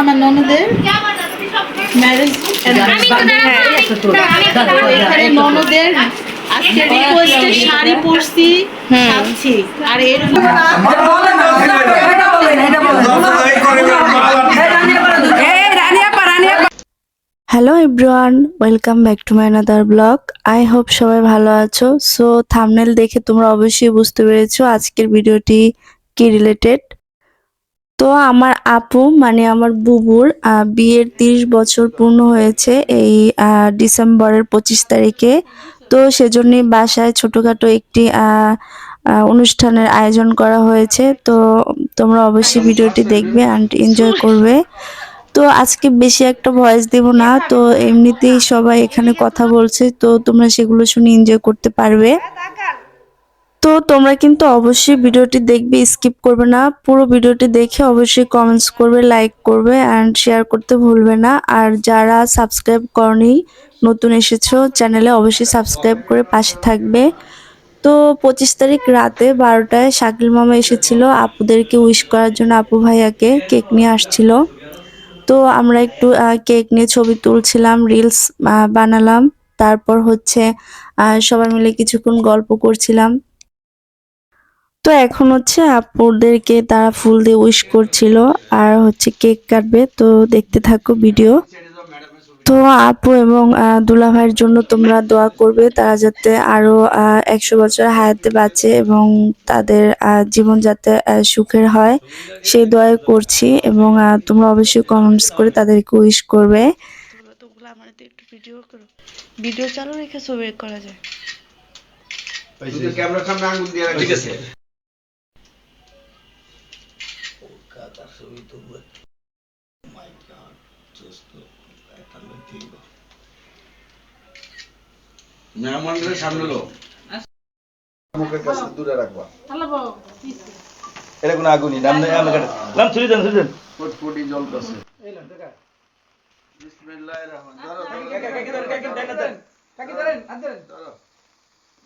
আমার ননদের ম্যারেজ এখানে ননদের আজকে রিকোয়েস্টে শাড়ি পরছি সাজছি আর এরকম hello everyone welcome back to my another blog I hope সবাই ভালো আছো। সো থামনেল দেখে তোমরা অবশ্যই বুঝতে পেরেছ আজকের ভিডিওটি কি রিলেটেড তো আমার আপু মানে আমার বুবুর বিয়ের তিরিশ বছর পূর্ণ হয়েছে এই ডিসেম্বরের পঁচিশ তারিখে। তো সেজন্যই বাসায় ছোটোখাটো একটি অনুষ্ঠানের আয়োজন করা হয়েছে। তো তোমরা অবশ্যই ভিডিওটি দেখবে অ্যান্ড এনজয় করবে। তো আজকে বেশি একটা ভয়েস দেব না, তো এমনিতেই সবাই এখানে কথা বলছে, তো তোমরা সেগুলো শুনে এনজয় করতে পারবে। তো তোমরা কিন্তু অবশ্যই ভিডিওটি দেখবে, স্কিপ করবে না। পুরো ভিডিওটি দেখে অবশ্যই কমেন্টস করবে লাইক করবে অ্যান্ড শেয়ার করতে ভুলবে না। আর যারা সাবস্ক্রাইব করনি, নতুন এসেছ চ্যানেলে অবশ্যই সাবস্ক্রাইব করে পাশে থাকবে। তো পঁচিশ তারিখ রাতে বারোটায় শাকিল মামা এসেছিল আপুদেরকে উইশ করার জন্য, আপু ভাইয়াকে কেক নিয়ে আসছিল। তো আমরা একটু কেক নিয়ে ছবি তুলছিলাম রিলস বানালাম। তারপর হচ্ছে সবাই মিলে কিছুক্ষণ গল্প করছিলাম। তো এখন হচ্ছে আপুদেরকে তারা ফুল দিয়ে উইশ করছিল আর হচ্ছে কেক কাটবে তো দেখতে থাকো ভিডিও তো আপু এবং আহ, দুলা ভাইয়ের জন্য তোমরা দোয়া করবে তারা যাতে আরও একশো বছর হায়াতে বাঁচে এবং তাদের জীবন যাতে আহ, সুখের হয় সেই দোয়াই করছি এবং আহ, তোমরা অবশ্যই কমেন্টস করে তাদেরকে উইশ করবে একটু ভিডিও করো ভিডিও চালু রেখে ছবি করা যায় শুধু ক্যামেরার সামনে আঙ্গুল দিয়ে ঠিক আছে মেহমানদের সামনে লো। মুখের কাছে দূরে রাখবা। এটা কোনো আগুনই নাম নেই আমি নাম ছুরি দেন ছুরি দেন। ফুটফুটি জ্বলতেছে বিসমিল্লাহির রহমানির রহিম। ধরো, ধরো। ধরো।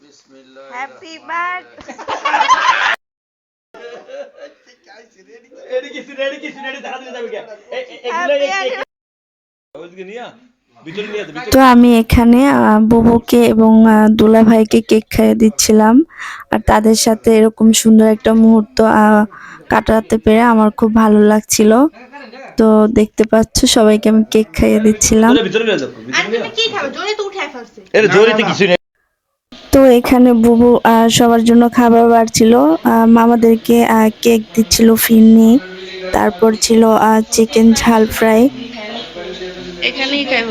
বিসমিল্লাহির হ্যাপি বার্থডে দেখা দিতে যাবে এগুলো নিয়া তো আমি এখানে আহ, বুবুকে এবং আহ, দুলা ভাইকে কেক খাইয়ে দিচ্ছিলাম। আর তাদের সাথে এরকম সুন্দর একটা মুহূর্ত আহ, কাটাতে পেরে আমার খুব ভালো লাগছিল। তো দেখতে পাচ্ছ সবাইকে আমি কেক খাইয়ে দিচ্ছিলাম। তো এখানে বুবু আহ, সবার জন্য খাবার বাড়ছিল। মামাদেরকে আহ, কেক দিচ্ছিল ফিরনি। তারপর ছিল চিকেন ঝাল ফ্রাই। এখানেই খাইব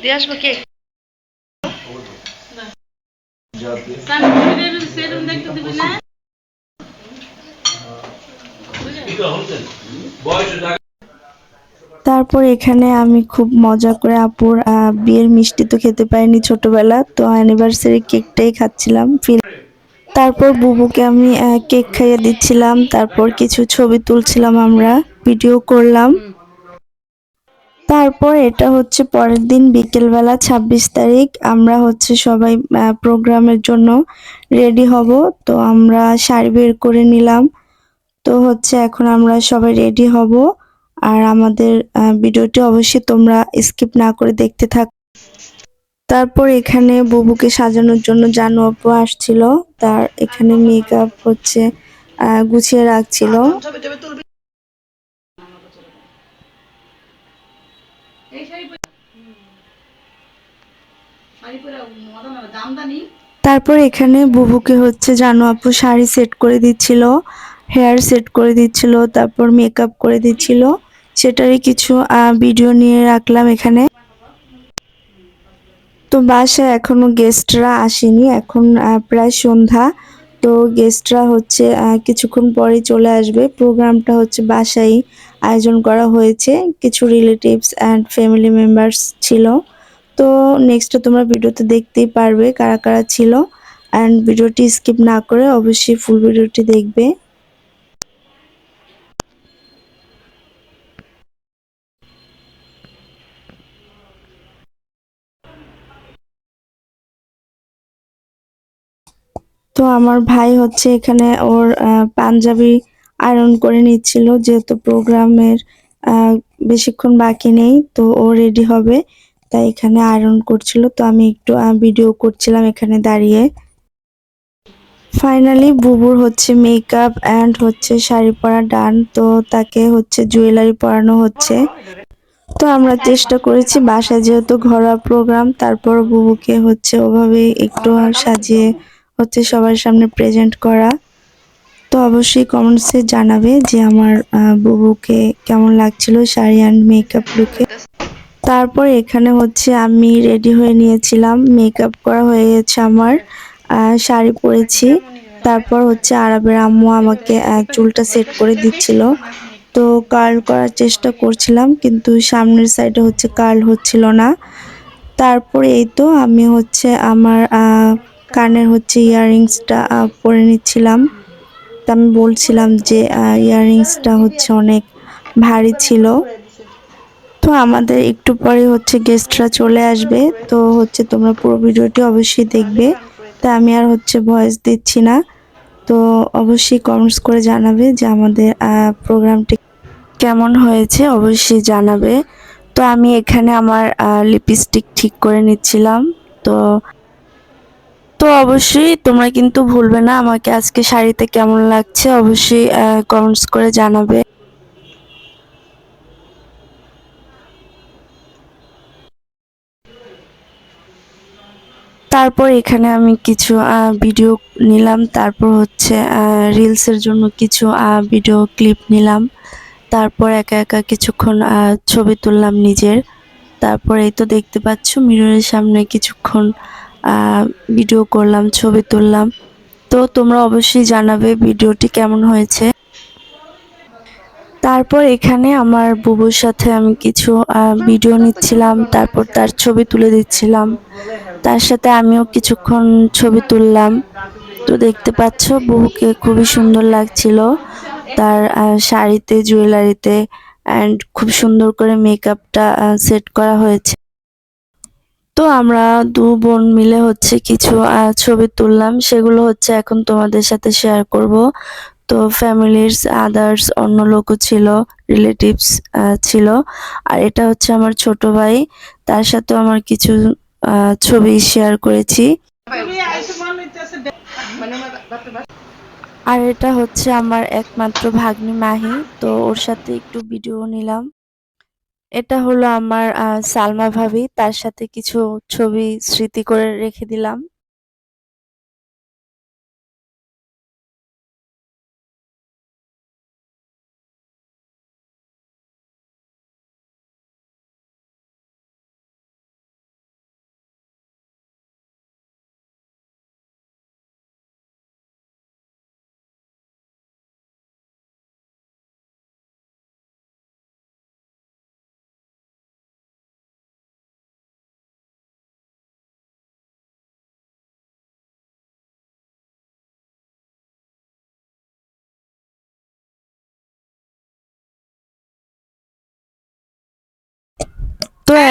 দিয়ে আসব কেক? তারপর এখানে আমি খুব মজা করে আপুর বিয়ের মিষ্টি তো খেতে পারিনি ছোটবেলা, তো অ্যানিভার্সারি কেকটাই খাচ্ছিলাম তারপর বুবুকে আমি কেক খাইয়ে দিচ্ছিলাম, তারপর কিছু ছবি তুলছিলাম আমরা ভিডিও করলাম। তারপর এটা হচ্ছে পরের দিন বিকেলবেলা ২৬ তারিখ, আমরা হচ্ছে সবাই প্রোগ্রামের জন্য রেডি হব, তো আমরা শাড়ি বের করে নিলাম, তো হচ্ছে এখন আমরা সবাই রেডি হব। আর আমাদের ভিডিওটি অবশ্যই তোমরা স্কিপ না করে দেখতে থাক। তারপর এখানে বুবুকে সাজানোর জন্য জানু আপু আসছিল। তার এখানে মেকআপ হচ্ছে গুছিয়ে রাখছিল। তারপর এখানে বুবুকে হচ্ছে জানু আপু শাড়ি সেট করে দিচ্ছিল হেয়ার সেট করে দিচ্ছিল, তারপর মেকআপ করে দিচ্ছিল। সেটারই কিছু ভিডিও নিয়ে রাখলাম এখানে। তো বাসায় এখনও গেস্টরা আসেনি, এখন প্রায় সন্ধ্যা। তো গেস্টরা হচ্ছে কিছুক্ষণ পরে চলে আসবে। প্রোগ্রামটা হচ্ছে বাসায় আয়োজন করা হয়েছে। কিছু রিলেটিভস অ্যান্ড ফ্যামিলি মেম্বার্স ছিল। তো নেক্সটে তোমরা ভিডিওতে দেখতেই পারবে কারা কারা ছিল। অ্যান্ড ভিডিওটি স্কিপ না করে অবশ্যই ফুল ভিডিওটি দেখবে। তো আমার ভাই হচ্ছে এখানে ওর পাঞ্জাবি আয়রন করে নিচ্ছিল, যেহেতু প্রোগ্রামের বেশিক্ষণ বাকি নেই, তো ও রেডি হবে। তাই এখানে আয়রন করছিল, তো আমি একটু ভিডিও করছিলাম এখানে দাঁড়িয়ে। ফাইনালি বুবুর হচ্ছে মেকআপ অ্যান্ড হচ্ছে শাড়ি পরা ডান তো তাকে হচ্ছে জুয়েলারি পরানো হচ্ছে। তো আমরা চেষ্টা করেছি, বাসায় যেহেতু ঘরোয়া প্রোগ্রাম তারপর বুবুকে হচ্ছে ওভাবে একটু সাজিয়ে হচ্ছে সবার সামনে প্রেজেন্ট করা। তো অবশ্যই কমেন্টসে জানাবে যে আমার বুবুকে কেমন লাগছিল শাড়ি অ্যান্ড মেকআপ লুকে তারপর এখানে হচ্ছে আমি রেডি হয়ে নিয়েছিলাম মেকআপ করা হয়ে গেছে আমার শাড়ি পরেছি। তারপর হচ্ছে আরবের আম্মু আমাকে চুলটা সেট করে দিচ্ছিল। তো কার্ল করার চেষ্টা করছিলাম, কিন্তু সামনের সাইডে হচ্ছে কার্ল হচ্ছিল না। তারপরে এই তো আমি হচ্ছে আমার কানের হচ্ছে ইয়াররিংসটা পরে নিচ্ছিলাম। তা আমি বলছিলাম যে ইয়াররিংসটা হচ্ছে অনেক ভারী ছিল। তো আমাদের একটু পরে হচ্ছে গেস্টরা চলে আসবে। তো হচ্ছে তোমরা পুরো ভিডিওটি অবশ্যই দেখবে। তা আমি আর হচ্ছে ভয়েস দিচ্ছি না। তো অবশ্যই কমেন্টস করে জানাবে যে আমাদের প্রোগ্রামটি কেমন হয়েছে, অবশ্যই জানাবে। তো আমি এখানে আমার লিপস্টিক ঠিক করে নিচ্ছিলাম। তো তো অবশ্যই তোমরা কিন্তু ভুলবে না আমাকে আজকে শাড়িতে কেমন লাগছে অবশ্যই কমেন্টস করে জানাবে। তারপর এখানে আমি কিছু ভিডিও নিলাম। তারপর হচ্ছে রিলসের জন্য কিছু ভিডিও ক্লিপ নিলাম। তারপর একা একা কিছুক্ষণ ছবি তুললাম নিজের। তারপর এই তো দেখতে পাচ্ছ মিররের সামনে কিছুক্ষণ ভিডিও করলাম, ছবি তুললাম। তো তোমরা অবশ্যই জানাবে ভিডিওটি কেমন হয়েছে। তারপর এখানে আমার বুবুর সাথে আমি কিছু ভিডিও নিচ্ছিলাম, তারপর তার ছবি তুলে দিচ্ছিলাম। তার সাথে আমিও কিছুক্ষণ ছবি তুললাম। তো দেখতে পাচ্ছ, বুবুকে খুবই সুন্দর লাগছিল। তার শাড়িতে জুয়েলারিতে অ্যান্ড খুব সুন্দর করে মেকআপটা সেট করা হয়েছে। তো আমরা দু বোন মিলে হচ্ছে কিছু ছবি তুললাম। সেগুলো হচ্ছে এখন তোমাদের সাথে শেয়ার করব। তো ফ্যামিলির আদার্স অন্য লোকও ছিল রিলেটিভস ছিল। আর এটা হচ্ছে আমার ছোট ভাই। তার সাথেও আমার কিছু ছবি শেয়ার করেছি। আর এটা হচ্ছে আমার একমাত্র ভাগ্নি মাহি। তো ওর সাথে একটু ভিডিও নিলাম। এটা হলো আমার সালমা ভাবি। তার সাথে কিছু ছবি স্মৃতি করে রেখে দিলাম।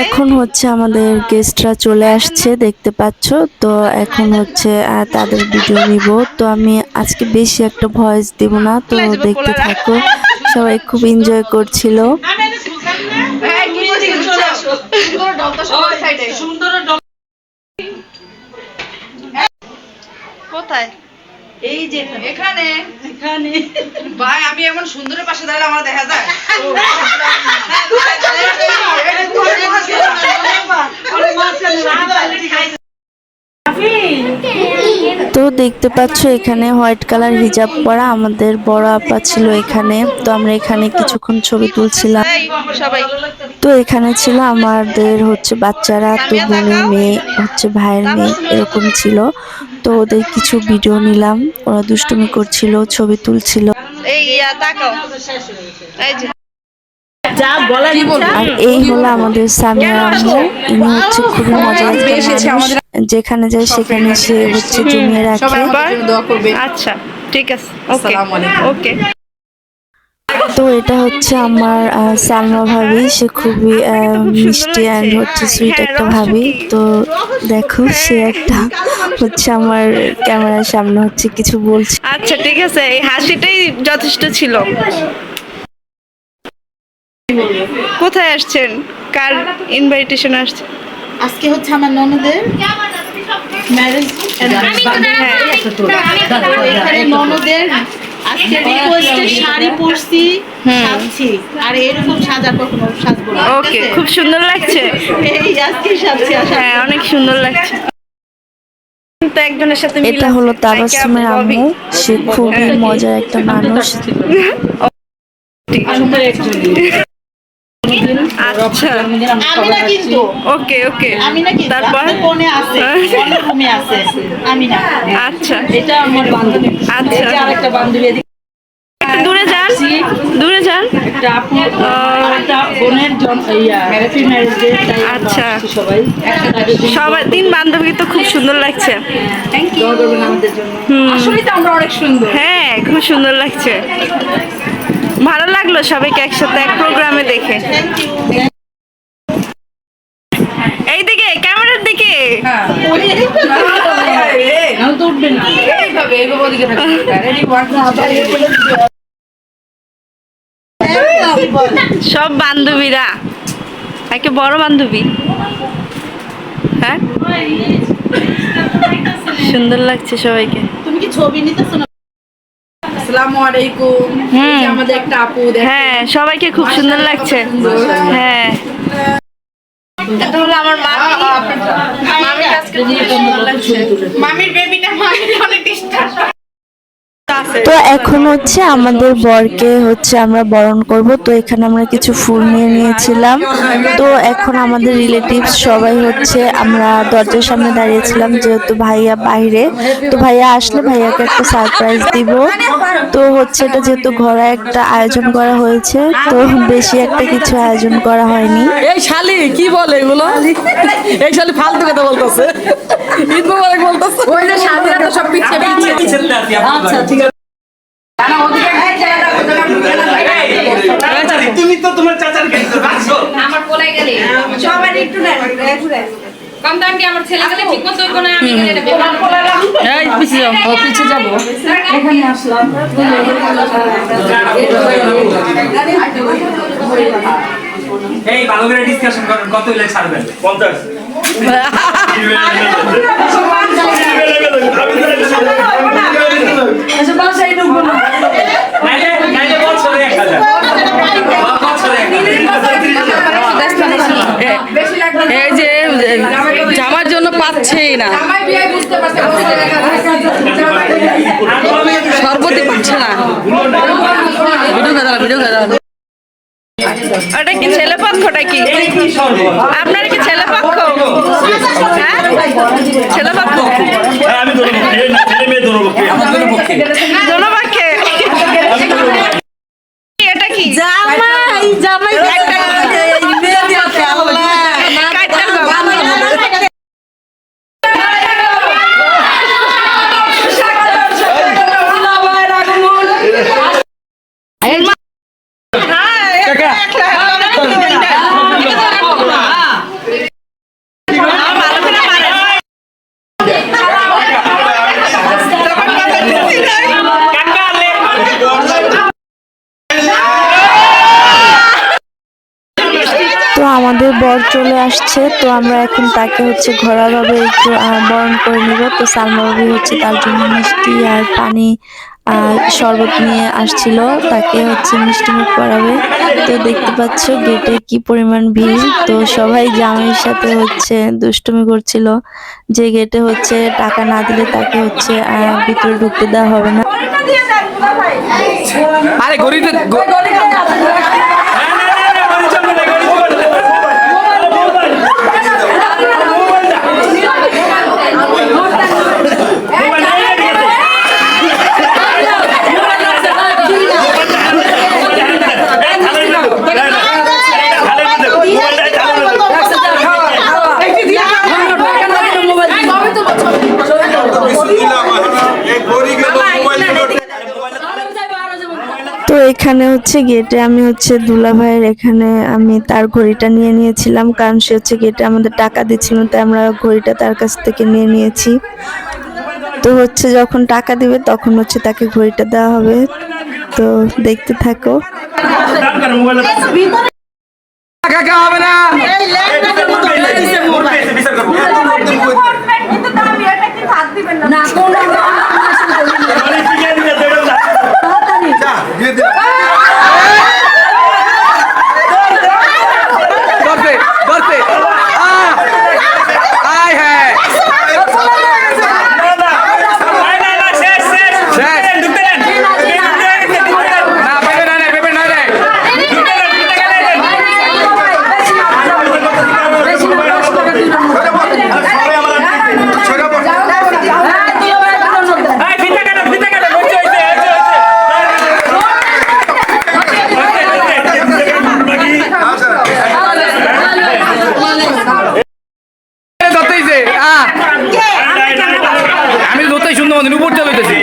এখন হচ্ছে আমাদের গেস্টরা চলে আসছে দেখতে পাচ্ছ? তো এখন হচ্ছে তাদের ভিডিও নিব। তো আমি আজকে বেশি একটা ভয়েস দেব না তো দেখতে থাকো। সবাই খুব এনজয় করছিল। কোথায়? এই যে এখানে এখানে ভাই আমি এমন সুন্দরের পাশে দাঁড়ালে আমার দেখা যায় তো দেখতে পাচ্ছ এখানে হোয়াইট কালার হিজাব পরা আমাদের বড় আপা ছিল এখানে তো আমরা এখানে কিছুক্ষণ ছবি তুলছিলাম সবাই তো এখানে ছিল আমাদের হচ্ছে বাচ্চারা তো বোনের মেয়ে হচ্ছে ভাইয়ের মেয়ে এরকম ছিল। তো ওদের কিছু ভিডিও নিলাম ওরা দুষ্টুমি করছিল ছবি তুলছিল। আর এই হলো আমাদের সামিয়া আম্মু। ইনি হচ্ছে খুবই মজার একটা যেখানে যায় সেখানে সে হচ্ছে জমিয়ে রাখে। আচ্ছা ঠিক আছে। ওকে। ওকে। তো এটা হচ্ছে আমার সালমা ভাবি। সে খুবই মিষ্টি অ্যান্ড হচ্ছে সুইট একটা ভাবি। তো দেখো সে একটা হচ্ছে আমার ক্যামেরার সামনে হচ্ছে কিছু বলছে। আচ্ছা ঠিক আছে এই হাসিটাই যথেষ্ট ছিল। কোথায় আসছেন? কার ইনভাইটেশন আসছে? আজকে হচ্ছে আমার ননদের ম্যারেজ ননদের আজকে রিকোয়েস্টে শাড়ি পরছি সাজছি আর এরকম সাজা কখনো সাজবো না ওকে খুব সুন্দর লাগছে। এই আজকে সাজছি হ্যাঁ অনেক সুন্দর লাগছে। তো একজনের সাথে মিল এটা হলো তাকে আমি আম্মু। সে খুবই মজার একটা মানুষ। আচ্ছা। আমি না কিন্তু। ওকে ওকে। আমি না কিন্তু। তারপর? ফোনে আছে। অনেক আছে। আমি না আচ্ছা। এটা আমার বান্ধবী। আচ্ছা। আরেকটা বান্ধবী দূরে যান। দূরে যান। ইয়া আচ্ছা। সবাই। তিন বান্ধবী তো খুব সুন্দর লাগছে। দোয়া করবেন আমাদের জন্য। আসলেই তো আমরা অনেক সুন্দর। হ্যাঁ খুব সুন্দর লাগছে। ভালো লাগল সবাইকে একসাথে এক প্রোগ্রামে দেখে। এইদিকে, ক্যামেরার দিকে। সব বান্ধবীরা, একে বড় বান্ধবী। হ্যাঁ? সুন্দর লাগছে সবাইকে। তুমি কি ছবি নিতেছো না? আসসালামু আলাইকুম। আমাদের একটা আপু হ্যাঁ সবাইকে খুব সুন্দর লাগছে। হ্যাঁ। এটা হলো আমার মামি মামির বেবিটা মামির অনেক ডিস্টার্ব তো এখন হচ্ছে আমাদের বরকে হচ্ছে আমরা বরণ করব। তো এখানে আমরা কিছু ফুল নিয়ে নিয়েছিলাম। তো এখন আমাদের রিলেটিভস সবাই হচ্ছে আমরা দরজার সামনে দাঁড়িয়েছিলাম যেহেতু ভাইয়া বাইরে। তো ভাইয়া আসলে ভাইয়াকে একটা সারপ্রাইজ দিব। তো হচ্ছে এটা যেহেতু ঘরে একটা আয়োজন করা হয়েছে তো বেশি একটা কিছু আয়োজন করা হয়নি। এই শালি কি বলে এগুলো? এই শালি ফালতু কথা বলতেছে। ঈদ মোবারক বলতেছে। ওই যে সব পিছিয়ে পিছিয়ে আচ্ছা ঠিক আছে। তুমি তো তোমার চাচার আমার পোলাই গেলে। সবার একটু কম দাম কি আমার ছেলে গেলে ঠিক মতো না? আমি গেলে এই পিছিয়ে যাও। ও পিছিয়ে যাব। এই ভালো করে ডিসকাশন করেন কত হইলে ছাড়বেন? পঞ্চাশ বাসায় ঢুকবো না। বছরে এক হাজার। এই যে জামার জন্য পাচ্ছেই না। সর্বতে পাচ্ছে না। ভিডিও খেলা ভিডিও খেলা। ওটা কি ছেলে পক্ষটা কি? আপনার কি ছেলে পক্ষ? হ্যাঁ? ছেলে পক্ষ? হ্যাঁ? দোনো পক্ষে। এটা কি? জামাই জামাই বর চলে আসছে, তো আমরা এখন তাকে হচ্ছে ঘোরাভাবে একটু বরণ করে নিব। তো সালমা বাবু হচ্ছে তার জন্য মিষ্টি আর পানি শরবত নিয়ে আসছিল। তাকে হচ্ছে মিষ্টি মুখ করাবে তো দেখতে পাচ্ছ গেটে কি পরিমাণ ভিড়। তো সবাই জামাইয়ের সাথে হচ্ছে দুষ্টুমি করছিল। যে গেটে হচ্ছে টাকা না দিলে তাকে হচ্ছে ভিতরে ঢুকতে দেওয়া হবে না। আরে এখানে হচ্ছে গেটে আমি হচ্ছে দুলা ভাইয়ের এখানে আমি তার ঘড়িটা নিয়ে নিয়েছিলাম কারণ সে হচ্ছে গেটে আমাদের টাকা দিচ্ছিল তাই আমরা ঘড়িটা তার কাছ থেকে নিয়ে নিয়েছি। তো হচ্ছে যখন টাকা দিবে তখন হচ্ছে তাকে ঘড়িটা দেওয়া হবে। তো দেখতে থাকো। না এই ল্যাংড়াদের মতো ফেলে দিছে মোবাইল বিচার করব কিন্তু দামি এটা কি হাত দিবেন না না কোন মানে শিখিয়ে দিলে তো এটা যা, দিয়ে দে। ধরতে ধরতে আহ! আয় হ্যাঁ শেষ না পেপে না পেপে না রে সরে পড়। আচ্ছা, ধরতেইছে আহ আমি ধরতেই শুনতে পাচ্ছি উপর চলে যেতেছি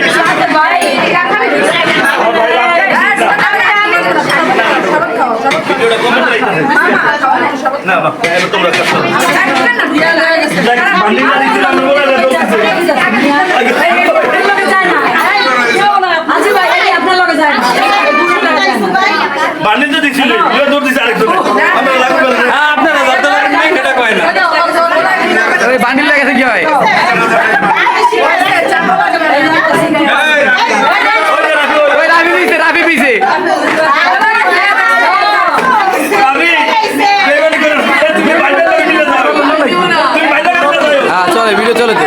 না বাবা তোমরা বান্ডিল দিছিলাম বলে আজি ভাই এই আপনার লগে যায় না বান্ডিল তো দিছিল ইয়ে দৌড় দিছে আরেকজন আমরা লাগবে আপনারা ধরতে পারেন নাই সেটা কয় না ওই বান্ডিল লাগাতে কি হয় ওই রাবি পিছে রাবি পিছে আমি পেমেন্ট করে তুমি বান্ডিল করে দিলে যাও তুমি বান্ডিল করে দাও হ্যাঁ চলে ভিডিও চলে তো?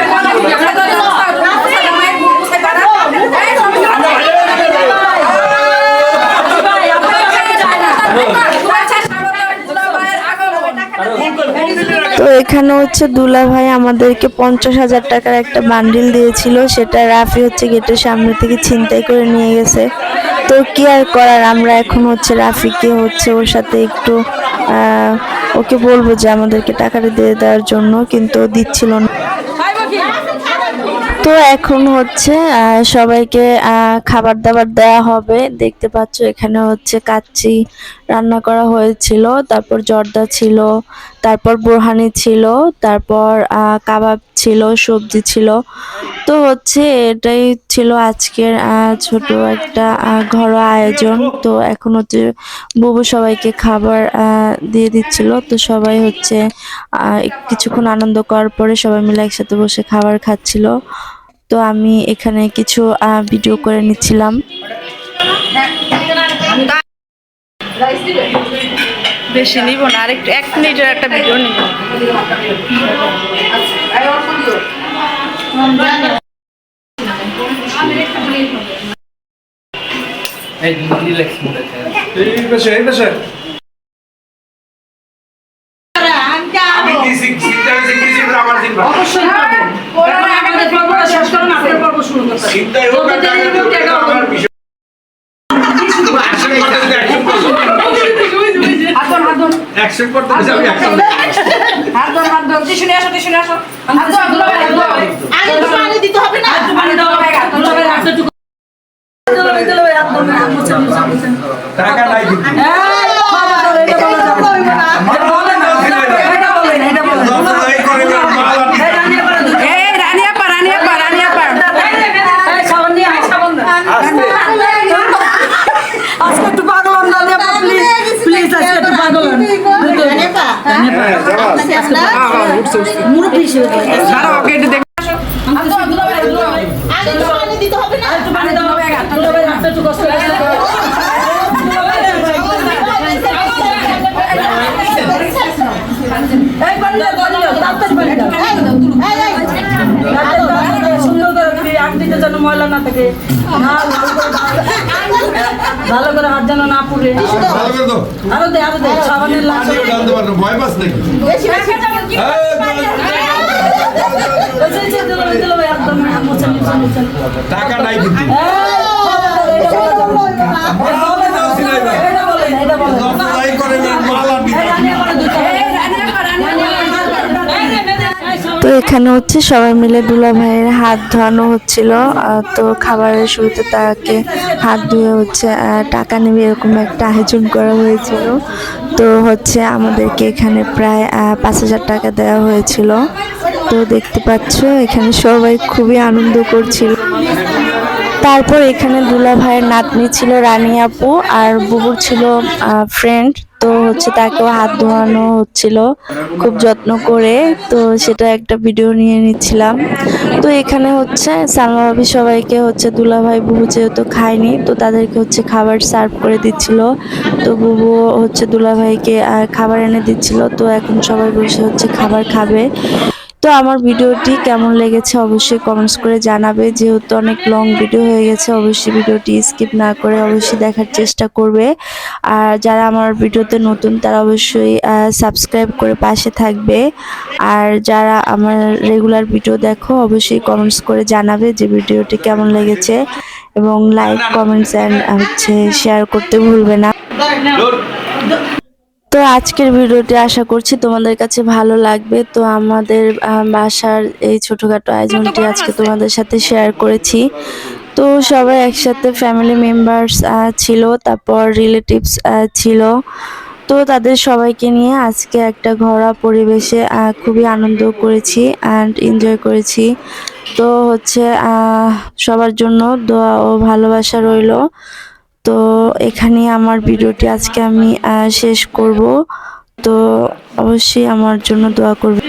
এখানে হচ্ছে দুলা ভাই আমাদেরকে পঞ্চাশ হাজার টাকার একটা বান্ডিল দিয়েছিল, সেটা রাফি হচ্ছে গেটের সামনে থেকে ছিনতাই করে নিয়ে গেছে। তো কি আর করার, আমরা এখন হচ্ছে রাফিকে হচ্ছে ওর সাথে একটু ওকে বলব যে আমাদেরকে টাকাটা দিয়ে দেওয়ার জন্য, কিন্তু দিচ্ছিল না। তো এখন হচ্ছে সবাইকে খাবার দাবার দেওয়া হবে। দেখতে পাচ্ছ এখানে হচ্ছে কাচ্চি রান্না করা হয়েছিল, তারপর জর্দা ছিল, তারপর বোরহানি ছিল, তারপর কাবাব ছিল, সবজি ছিল। তো হচ্ছে এটাই ছিল আজকের ছোট একটা ঘরোয়া আয়োজন। তো এখন হচ্ছে বুবু সবাইকে খাবার দিয়ে দিচ্ছিল। তো সবাই হচ্ছে কিছুক্ষণ আনন্দ করার পরে সবাই মিলে একসাথে বসে খাবার খাচ্ছিল। তো আমি এখানে কিছু ভিডিও করে নিচ্ছিলাম। বেশি নিব না আরেকটু এক মিনিটের একটা ভিডিও নিব। এই পাশে, এই পাশে। আমি কি শিখ- শিখতে হবে, শিখতে শিখতে আমার জিম্মা। অবশ্যই পাবেন আমাদের পর্বটা শেষ করুন আপনার পর্ব শুরু করতে হবে। চিন্তাই হোক আর টাকা দিতে হোক, এটা আমার বিষয়। Action করতে হবে, action করতে হবে। হাত ধরুন, Action করতে আমি action হাত ধরুন, হাত। টিস্যু নিয়ে আসো, নিয়ে আসো। হাত ধরুন, হাত ধরুন, হাত তো পানি দিতে হবে না হাত পানি দাও, ভাই, হাত ধরুন, হাত মুছেন। টাকা নাই কিন্তু। এই, খবরদার, এটা বলা যাবে না। এটা বলেন না, এটা বলেন, এটা বলেন। লজ্জাই করে না, মাল আর এই, রানী আপা, দুটো। এই রানী আপা রানী আপা রানী আপা এই, সাবান নিয়ে আয়, সাবান দাও। আজকে একটু পাগল হন, রানী আপা, please, please, আজকে একটু পাগল হন। মুরব্বি হিসেবে। দাঁড়াও ওকে একটু দেখ হাত ধরুন, দুটো ভাই, দুটো ভাই। আর একটু পানি দিতে হবে না একটু পানি দাও, ভাই, হাত ধরুন, ভাই, হাতটা একটু কষ্ট করে দাও। এই পানি দাও, পানি দাও, তাড়াতাড়ি পানি দাও। তাড়াতাড়ি পানি দাও, সুন্দর করে দিবি, আংটিতে যেন ময়লা না থাকে না, ভালো করে হাত যেন না পুড়ে ভালো করে দাও। আরও দে আরও দে সাবানের লাল জানতে পারব, ভয় পাস নাকি? বেশি বেশি এই, টাকা নাই কিন্তু। মাল আর দিতে তো এখানে হচ্ছে সবাই মিলে দুলা ভাইয়ের হাত ধোয়ানো হচ্ছিল তো খাবারের শুরুতে তাকে হাত ধুয়ে হচ্ছে টাকা নেবে এরকম একটা আয়োজন করা হয়েছিল। তো হচ্ছে আমাদেরকে এখানে প্রায় পাঁচ হাজার টাকা দেওয়া হয়েছিল। তো দেখতে পাচ্ছ, এখানে সবাই খুবই আনন্দ করছিল। তারপর এখানে দুলা ভাইয়ের নাতনি ছিল রানী আপু আর বুবুর ছিল ফ্রেন্ড হচ্ছে তাকেও হাত ধোয়ানো হচ্ছিল। খুব যত্ন করে তো সেটা একটা ভিডিও নিয়ে নিচ্ছিলাম। তো এখানে হচ্ছে সালমা ভাবি সবাইকে হচ্ছে দুলাভাই বুবু যেহেতু খায়নি, তো তাদেরকে হচ্ছে খাবার সার্ভ করে দিচ্ছিল। তো বুবু হচ্ছে দুলাভাইকে ভাইকে খাবার এনে দিচ্ছিল। তো এখন সবাই বসে হচ্ছে খাবার খাবে। তো আমার ভিডিওটি কেমন লেগেছে অবশ্যই কমেন্টস করে জানাবে যেহেতু অনেক লং ভিডিও হয়ে গেছে অবশ্যই ভিডিওটি স্কিপ না করে অবশ্যই দেখার চেষ্টা করবে আর যারা আমার ভিডিওতে নতুন তারা অবশ্যই সাবস্ক্রাইব করে পাশে থাকবে আর যারা আমার রেগুলার ভিডিও দেখো অবশ্যই কমেন্টস করে জানাবে যে ভিডিওটি কেমন লেগেছে এবং লাইক কমেন্টস অ্যান্ড হচ্ছে শেয়ার করতে ভুলবে না তো আজকের ভিডিওটি আশা করছি তোমাদের কাছে ভালো লাগবে। তো আমাদের বাসার এই ছোটোখাটো আয়োজনটি আজকে তোমাদের সাথে শেয়ার করেছি। তো সবাই একসাথে ফ্যামিলি মেম্বার্স ছিল তারপর রিলেটিভস ছিল। তো তাদের সবাইকে নিয়ে আজকে একটা ঘোরা পরিবেশে খুবই আনন্দ করেছি অ্যান্ড এনজয় করেছি। তো হচ্ছে সবার জন্য দোয়া ও ভালোবাসা রইল। তো এখানে আমার ভিডিওটি আজকে আমি শেষ করব। তো অবশ্যই আমার জন্য দোয়া করবে